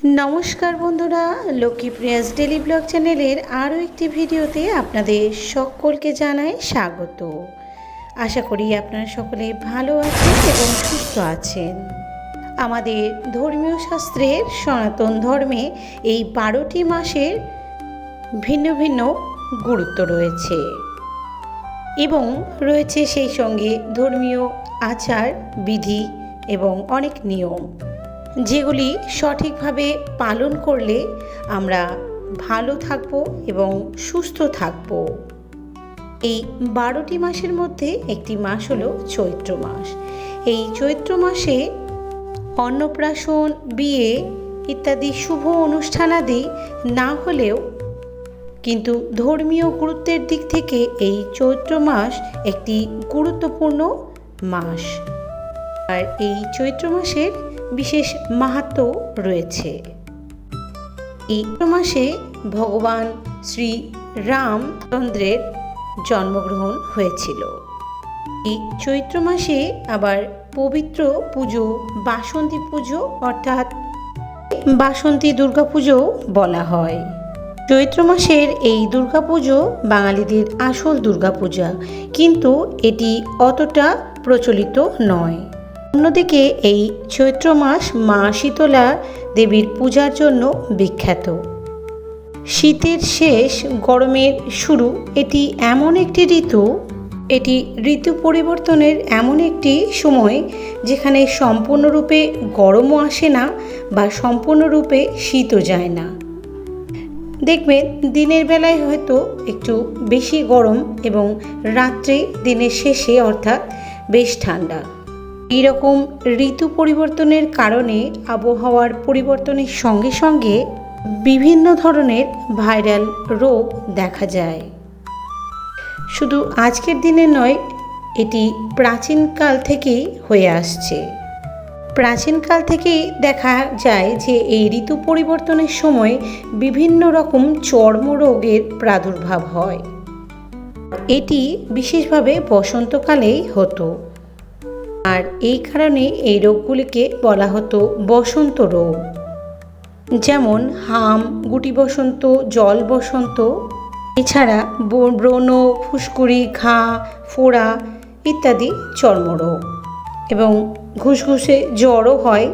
নমস্কার বন্ধুরা লক্ষ্মীপ্রিয়াস daily blog চ্যানেলের আরও একটি ভিডিওতে আপনাদের সকলকে জানাই স্বাগত। আশা করি আপনারা সকলে ভালো আছেন এবং সুস্থ আছেন। আমাদের ধর্মীয় শাস্ত্রের সনাতন ধর্মে এই বারোটি মাসের ভিন্ন ভিন্ন গুরুত্ব রয়েছে এবং রয়েছে সেই সঙ্গে ধর্মীয় আচার, বিধি এবং অনেক নিয়ম। যেগুলি সঠিকভাবে পালন করলে আমরা ভালো থাকব এবং সুস্থ থাকব। এই বারোটি মাসের মধ্যে একটি মাস হলো চৈত্র মাস। এই চৈত্র মাসে অন্নপ্রাশন, বিয়ে ইত্যাদি শুভ অনুষ্ঠানাদি না হলেও কিন্তু ধর্মীয় গুরুত্বের দিক থেকে এই চৈত্র মাস একটি গুরুত্বপূর্ণ মাস। আর এই চৈত্র মাসের বিশেষ মাহাত্ম রয়েছে। এই মাসে ভগবান শ্রী রামচন্দ্রের জন্মগ্রহণ হয়েছিল। এই চৈত্র মাসে আবার পবিত্র পুজো, বাসন্তী পুজো অর্থাৎ বাসন্তী দুর্গাপুজো বলা হয়। চৈত্র মাসের এই দুর্গাপুজো বাঙালিদের আসল দুর্গাপূজা কিন্তু এটি অতটা প্রচলিত নয়। অন্যদিকে এই চৈত্র মাস মা শীতলা দেবীর পূজার জন্য বিখ্যাত। শীতের শেষ, গরমের শুরু, এটি এমন একটি ঋতু, এটি ঋতু পরিবর্তনের এমন একটি সময় যেখানে সম্পূর্ণরূপে গরমও আসে না বা সম্পূর্ণরূপে শীতও যায় না। দেখবেন দিনের বেলায় হয়তো একটু বেশি গরম এবং রাত্রে দিনের শেষে অর্থাৎ বেশ ঠান্ডা। এইরকম ঋতু পরিবর্তনের কারণে আবহাওয়ার পরিবর্তনের সঙ্গে সঙ্গে বিভিন্ন ধরনের ভাইরাল রোগ দেখা যায়। শুধু আজকের দিনে নয়, এটি প্রাচীনকাল থেকেই হয়ে আসছে। প্রাচীনকাল থেকেই দেখা যায় যে এই ঋতু পরিবর্তনের সময় বিভিন্ন রকম চর্মরোগের প্রাদুর্ভাব হয়। এটি বিশেষভাবে বসন্তকালেই হতো। আর এই কারণে এই রোগগুলিকে বলা হতো বসন্ত রোগ। যেমন হাম, গুটি বসন্ত, জল বসন্ত, এছাড়া ব্রণ, ফুসকুড়ি, ঘা, ফোড়া ইত্যাদি চর্মরোগ এবং ঘুষঘুষে জ্বরও হয়,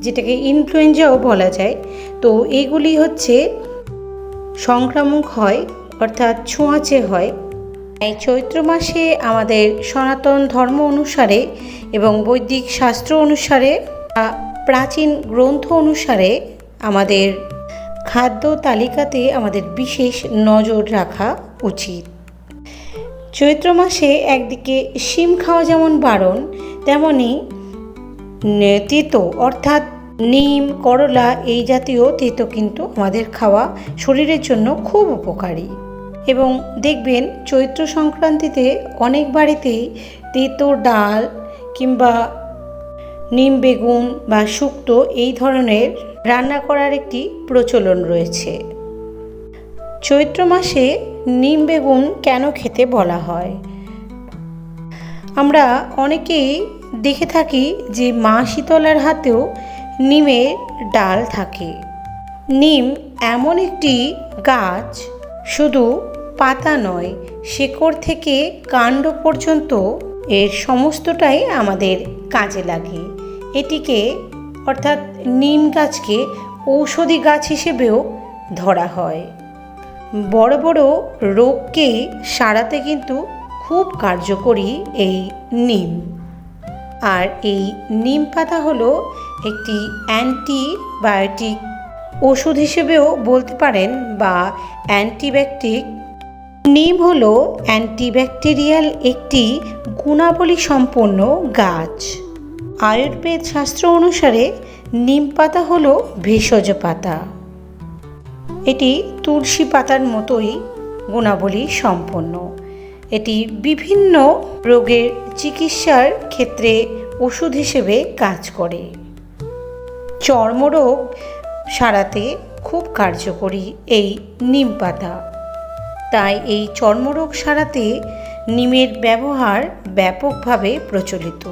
যেটাকে ইনফ্লুয়েঞ্জাও বলা যায়। তো এইগুলি হচ্ছে সংক্রামক হয়, অর্থাৎ ছোঁয়াচে হয় এই চৈত্র মাসে আমাদের সনাতন ধর্ম অনুসারে এবং বৈদিক শাস্ত্র অনুসারে প্রাচীন গ্রন্থ অনুসারে আমাদের খাদ্য তালিকাতে আমাদের বিশেষ নজর রাখা উচিত। চৈত্র মাসে একদিকে শিম খাওয়া যেমন বারণ, তেমনি তেতো অর্থাৎ নিম, করলা এই জাতীয় তেতো কিন্তু আমাদের খাওয়া শরীরের জন্য খুব উপকারী। এবং দেখবেন চৈত্র সংক্রান্তিতে অনেক বাড়িতেই তেতো ডাল কিংবা নিম বেগুন বা শুক্তো এই ধরনের রান্না করার একটি প্রচলন রয়েছে। চৈত্র মাসে নিম বেগুন কেন খেতে বলা হয়? আমরা অনেকেই দেখে থাকি যে মা শীতলার হাতেও নিমের ডাল থাকে। নিম এমন একটি গাছ, শুধু পাতা নয়, শেকড় থেকে কাণ্ড পর্যন্ত এর সমস্তটাই আমাদের কাজে লাগে। এটিকে, অর্থাৎ নিম গাছকে ঔষধি গাছ হিসেবেও ধরা হয়। বড় বড় রোগকে সারাতে কিন্তু খুব কার্যকরী এই নিম। আর এই নিম পাতা হলো একটি অ্যান্টিবায়োটিক ওষুধ হিসেবেও বলতে পারেন বা অ্যান্টিব্যাকটিক নিম হলো অ্যান্টিব্যাকটেরিয়াল একটি গুণাবলী সম্পন্ন গাছ। আয়ুর্বেদ শাস্ত্র অনুসারে নিম পাতা হলো ভেষজ পাতা। এটি তুলসী পাতার মতোই গুণাবলী সম্পন্ন এটি বিভিন্ন রোগের চিকিৎসার ক্ষেত্রে ওষুধ হিসেবে কাজ করে। চর্মরোগ সারাতে খুব কার্যকরী এই নিম পাতা। তাই এই চর্মরোগ সারাতে নিমের ব্যবহার ব্যাপকভাবে প্রচলিত।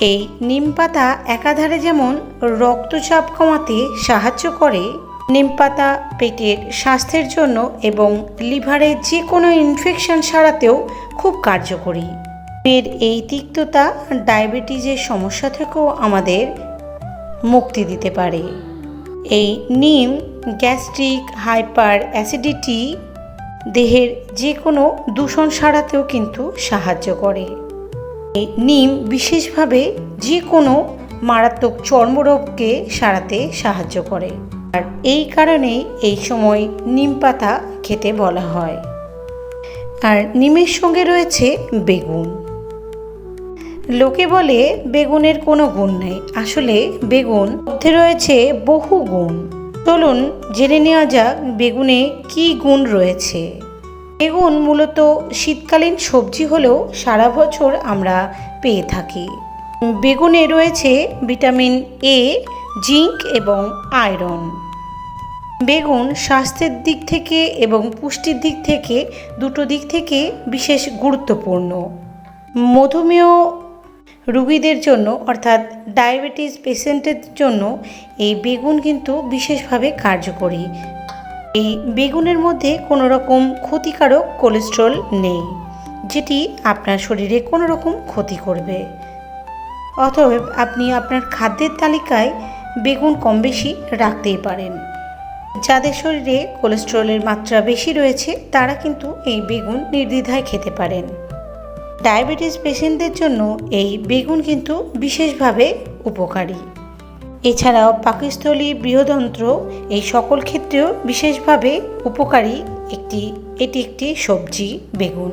এই নিম পাতা একাধারে যেমন রক্তচাপ কমাতে সাহায্য করে, নিম পাতা পেটের স্বাস্থ্যের জন্য এবং লিভারের যে কোনো ইনফেকশন সারাতেও খুব কার্যকরী। এর এই তিক্ততা ডায়াবেটিসের সমস্যা থেকেও আমাদের মুক্তি দিতে পারে। এই নিম, গ্যাস্ট্রিক, হাইপার অ্যাসিডিটি দেহের যে কোনো দূষণ সারাতেও কিন্তু সাহায্য করে। নিম বিশেষভাবে যে কোনো মারাত্মক চর্মরোগকে সারাতে সাহায্য করে। আর এই কারণেই এই সময় নিম পাতা খেতে বলা হয়। আর নিমের সঙ্গে রয়েছে বেগুন। লোকে বলে বেগুনের কোনো গুণ নেই। আসলে বেগুন মধ্যে রয়েছে বহু গুণ চলুন জেনে নেওয়া যাক বেগুনে কি গুণ রয়েছে। বেগুন মূলত শীতকালীন সবজি হলেও সারা বছর আমরা পেয়ে থাকি। বেগুনে রয়েছে ভিটামিন এ, জিঙ্ক এবং আয়রন। বেগুন স্বাস্থ্যের দিক থেকে এবং পুষ্টির দিক থেকে দুটো দিক থেকে বিশেষ গুরুত্বপূর্ণ। মধুমেহ রুগীদের জন্য, অর্থাৎ ডায়াবেটিস পেশেন্টের জন্য এই বেগুন কিন্তু বিশেষভাবে কার্যকরী। এই বেগুনের মধ্যে কোনো রকম ক্ষতিকারক কোলেস্ট্রল নেই, যেটি আপনার শরীরে কোনো রকম ক্ষতি করবে। অতএব আপনি আপনার খাদ্যের তালিকায় বেগুন কম বেশি রাখতেই পারেন। যাদের শরীরে কোলেস্ট্রলের মাত্রা বেশি রয়েছে, তারা কিন্তু এই বেগুন নির্দ্বিধায় খেতে পারেন। ডায়াবেটিস পেশেন্টদের জন্য এই বেগুন কিন্তু বিশেষভাবে উপকারী। এছাড়াও পাকস্থলী বৃহদন্ত্র এই সকল ক্ষেত্রেও বিশেষভাবে উপকারী একটি, এটি একটি সবজি বেগুন।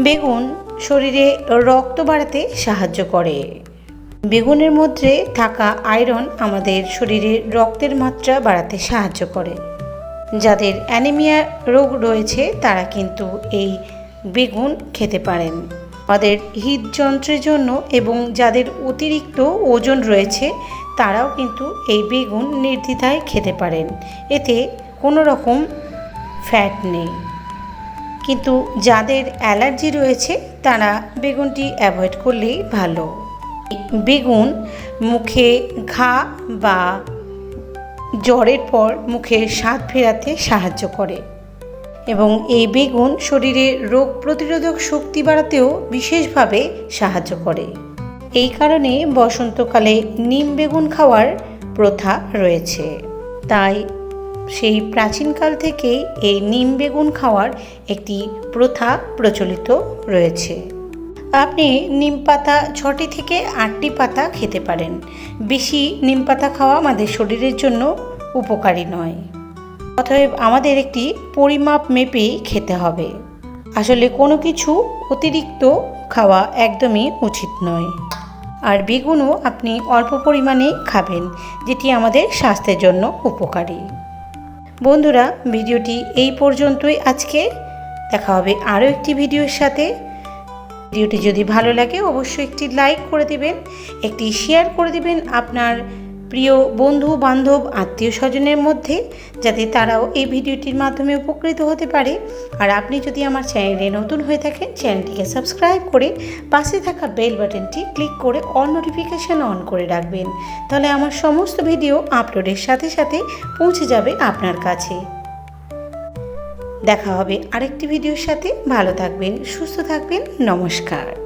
বেগুন শরীরে রক্ত বাড়াতে সাহায্য করে। বেগুনের মধ্যে থাকা আয়রন আমাদের শরীরে রক্তের মাত্রা বাড়াতে সাহায্য করে। যাদের অ্যানিমিয়া রোগ রয়েছে, তারা কিন্তু এই বেগুন খেতে পারেন। আমাদের হৃদযন্ত্রের জন্য এবং যাদের অতিরিক্ত ওজন রয়েছে, তারাও কিন্তু এই বেগুন নির্দ্বিধায় খেতে পারেন। এতে কোনো রকম ফ্যাট নেই। কিন্তু যাদের অ্যালার্জি রয়েছে, তারা বেগুনটি অ্যাভয়েড করলেই ভালো। বেগুন মুখে ঘা বা জ্বরের পর মুখে স্বাদ ফেরাতে সাহায্য করে। এবং এই বেগুন শরীরে রোগ প্রতিরোধক শক্তি বাড়াতেও বিশেষভাবে সাহায্য করে। এই কারণে বসন্তকালে নিম বেগুন খাওয়ার প্রথা রয়েছে। তাই সেই প্রাচীনকাল থেকে এই নিম বেগুন খাওয়ার একটি প্রথা প্রচলিত রয়েছে। আপনি নিম পাতা ছটি থেকে আটটি পাতা খেতে পারেন। বেশি নিম পাতা খাওয়া আমাদের শরীরের জন্য উপকারী নয়। অতএব আমাদের একটি পরিমাপ মেপেই খেতে হবে। আসলে কোনো কিছু অতিরিক্ত খাওয়া একদমই উচিত নয়। আর বেগুনও আপনি অল্প পরিমাণে খাবেন, যেটি আমাদের স্বাস্থ্যের জন্য উপকারী। বন্ধুরা, ভিডিওটি এই পর্যন্তই আজকে। দেখা হবে আরও একটি ভিডিওর সাথে। ভিডিওটি যদি ভালো লাগে, অবশ্যই একটি লাইক করে দিবেন, একটি শেয়ার করে দিবেন আপনার প্রিয় বন্ধু, বান্ধব, আত্মীয় স্বজনের মধ্যে যাতে তারাও এই ভিডিওটির মাধ্যমে উপকৃত হতে পারে। আর আপনি যদি আমার চ্যানেলে নতুন হয়ে থাকেন, চ্যানেলটিকে সাবস্ক্রাইব করে পাশে থাকা বেল বাটনটি ক্লিক করে অল নোটিফিকেশান অন করে রাখবেন। তাহলে আমার সমস্ত ভিডিও আপলোডের সাথে সাথে পৌঁছে যাবে আপনার কাছে। দেখা হবে আরেকটি ভিডিওর সাথে। ভালো থাকবেন, সুস্থ থাকবেন। নমস্কার।